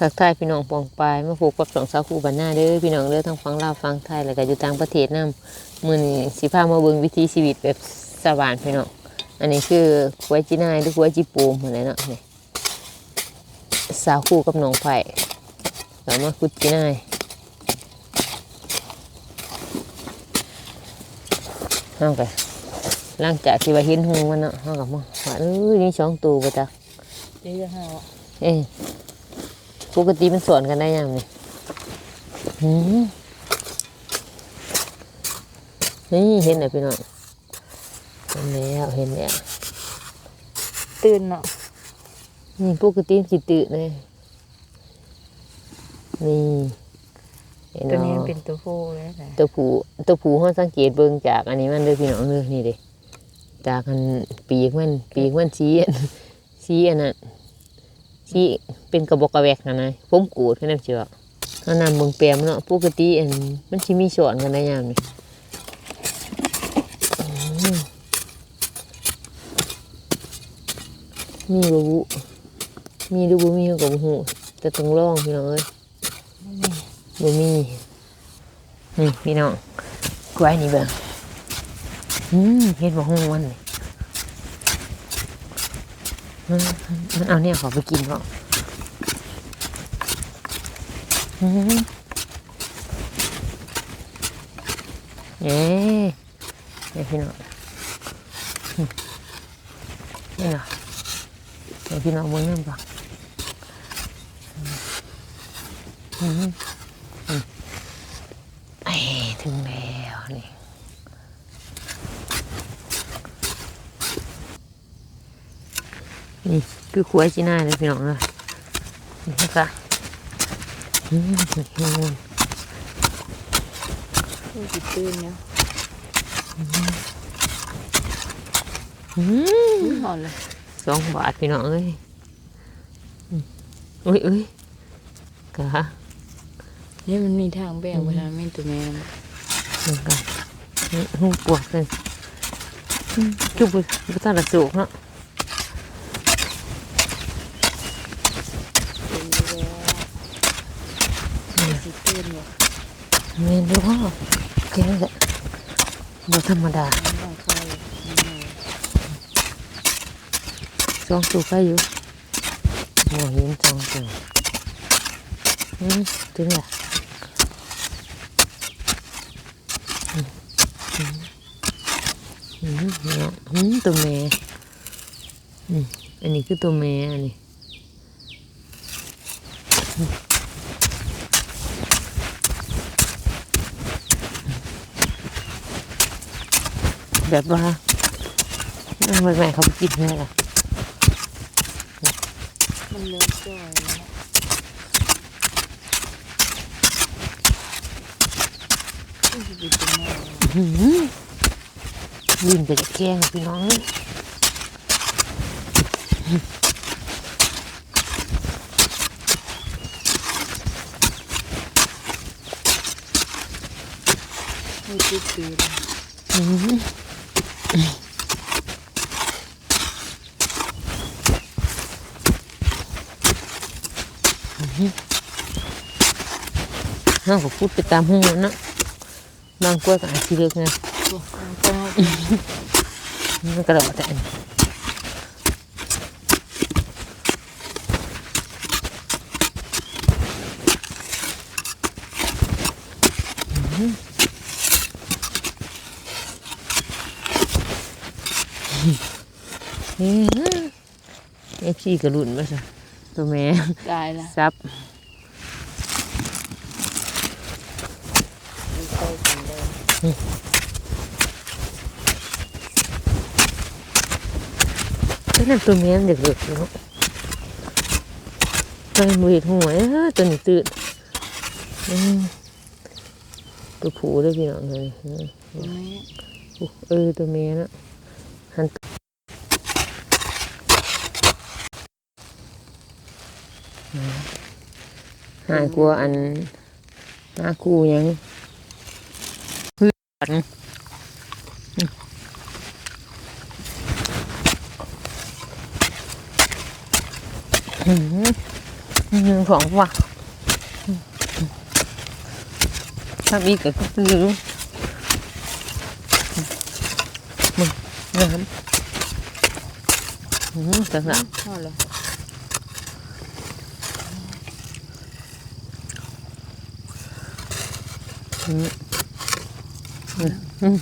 ทักทายพี่น้องปองปายมาผูกกับสองสาวคู่บันหน้าเด้อพี่น้องเด้อทั้งฟังลาวฟังไทยแล้วก็อยู่ต่างประเทศนํมื้อนี้สิพามาเบิ่งวิถีชีวิตแบบสวานพี่น้องอันนี้คือควยจีนายหรือควยจีปูมอะไรเนาะนี่สาวคู่กับน้องไผ่แล้วมาคุดจีนายเฮาก็หลังจากที่ว่าเห็นหูมันเนาะเฮาก็มาว่าเอ้ยนี่สองตัวบ่จ๊ะเดี๋ยวจะหาว่าเอ้ย ปกติมันสอนกันได้ยังนี่หืมนี่เห็นไหมพี่น้องเห็นแล้วเห็นแล้วตื่นเนาะนี่ปกติมันสิตื่นเลยนี่เห็นตัวนี้เนาะเป็นตัวผู้เลยนะตัวผูตัวผูเขาสังเกตเบิ่งจากอันนี้มันเลยพี่น้องเลยนี่เด้จากอันปีกมันปีกมันชี้อันชี้อันนั้น ชี้เป็นกระบอกกระแวกนะนะผมกูดแค่นั้นเชียวเขานำเบิ่งแปมเนาะปกติอันมันชิมีสอนกันได้ยามนี่มีบบุมีดูบุมีเขากับหูแต่ต้องลองพี่น้องเอ้ยบ่มีนี่พี่น้องกล้วยนี่เบิ่งอืมเห็ดบ่ฮู้มันนี่ เอาเนี่ยขอไปกินเปล่อืมเอ๊ะนี่พี่น้องนี่เหรอเดี๋ยวพี่น้องเบิ่งนั่นปะอืมเอ้ถึงแล้วนี่ นี่คือขวายจีน่าเลยพี่น้องเลยนี่ค่ะอืมนี่นู่นผู้จิตตื่นเนี่ยอืมหอนเลยสองบาทพี่น้องเอ้ยอืมอุ้ยอุ้ยกะนี่มันมีทางแบ่งไปทางไม่ตัวแม่มันนี่กะนี่หูปวดเลยอืมคือบุบุตรละสุกเนาะ เป็นอยู่แล้วจิตตื่นเนี่ย เมนูแกงแหละบธรรมดามันต้องสองตัวก็อยู่โมเห็นสองตัวอืมถึงละอืมอืมเนาะอืมตัวแม่อันนี้คือตัวแม่อันนี้ แบบว่าเอาไปแม่เขาไปกินแม่ละมันเริ่มจ่อยแล้วผู้จิตตัวแม่อื้อหือวิ่งไปจะแกล้งพี่น้องผู้จิตตื่นอื้อ หือห้าก็พูดไปตามหูมันเนาะบางกล้วยก็อาจจะเลือกไงตัวมันก็มันกระโดดแต่อันนี้ นี่ เอฟซีกระลุนมาซะตัวแม่ตายละซับไม่ค่อยกันเลยก็นั่นตัวแม่มันเด็กๆอยู่เนาะตัวมือหัวเอ้อตัวนี้ตื่นอืมตัวผูเลยพี่น้องเลยอืมตัวแม่เออตัวแม่เนาะ หายกลัวอันหน้าคูยังเพื่อนอืมหนึ่งสองว่ะทำอีกก็คือมึงน้ำอืมจังหวะพอแล้ว อืม